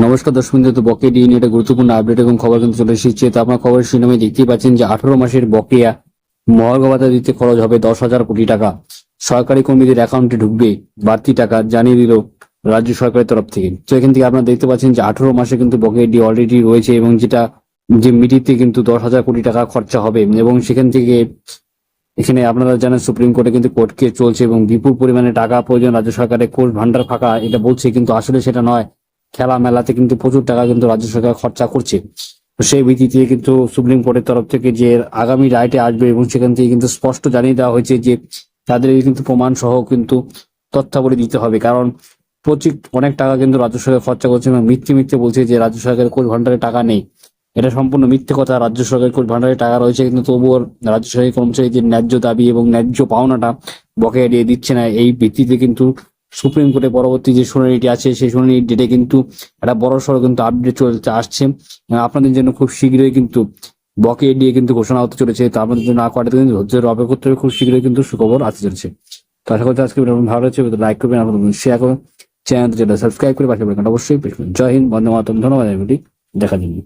নমস্কার দর্শক বিন্দু তো বকেয়া ডিএনএ একটা গুরুত্বপূর্ণ আপডেট এবং খবর কিন্তু চলে এসেছে। তো আপনার খবর শিরোনামে দেখতেই পাচ্ছেন যে আঠারো মাসের বকেয়া মহার্ঘ দিতে খরচ হবে দশ হাজার কোটি টাকা। সরকারি কর্মীদের অ্যাকাউন্টে ঢুকবে বাড়তি টাকা জানিয়ে দিল রাজ্য সরকারের তরফ থেকে। তো এখান থেকে আপনারা দেখতে পাচ্ছেন যে আঠারো মাসে কিন্তু বকেয়া ডি অলরেডি রয়েছে এবং যেটা, যে মিটিতে কিন্তু দশ হাজার কোটি টাকা খরচা হবে এবং সেখান থেকে এখানে আপনারা জানেন সুপ্রিম কোর্টে কিন্তু কোর্ট কেস চলছে এবং বিপুল পরিমাণে টাকা প্রয়োজন রাজ্য সরকারের। কোর্ট ভান্ডার ফাঁকা, এটা বলছে কিন্তু আসলে সেটা নয়। খেলা মেলাতে কিন্তু প্রচুর টাকা কিন্তু রাজ্য সরকার খরচা করছে। তো সেই ভিত্তিতে কিন্তু সুপ্রিম কোর্টের তরফ থেকে যে আগামী রায়টে আসবে এবং সেখান থেকে কিন্তু স্পষ্ট জানিয়ে দেওয়া হয়েছে যে তাদের কিন্তু প্রমাণ সহ কিন্তু তথ্যাবলী দিতে হবে। কারণ প্রচুর, অনেক টাকা কিন্তু রাজ্য সরকার খরচা করছে এবং মিথ্যে মিথ্যে বলছে যে রাজ্য সরকারের কোর্ট ভান্ডারে টাকা নেই। এটা সম্পূর্ণ মিথ্যে কথা। রাজ্য সরকারের কোর্ট ভান্ডারে টাকা রয়েছে কিন্তু তবুও রাজ্য সরকারি কর্মচারীদের ন্যায্য দাবি এবং ন্যায্য পাওনাটা বকেয়া দিয়ে দিচ্ছে না। এই ভিত্তিতে কিন্তু সুপ্রিম কোর্টে পরবর্তী যে শুনানিটি আছে, সেই শুনানির ডেটে কিন্তু একটা বড় সড়ো কিন্তু আপডেট চলতে আসছে। আপনাদের জন্য খুব শীঘ্রই কিন্তু বকে দিয়ে কিন্তু ঘোষণা হতে চলেছে। তো আপনাদের জন্য আকুয়াটিতে কিন্তু ধৈর্য ধরে অপেক্ষা করতে হবে। খুব শীঘ্রই কিন্তু সুখবর আসতে চলেছে। তো আশা করছি আজকে ভালো হচ্ছে লাইক করবেন, আপনাদের শেয়ার করবেন। চ্যানেল যেটা সাবস্ক্রাইব করে পাশে অবশ্যই জয় হিন্দ, বন্দে মাতরম। ধন্যবাদ দেখার জন্য।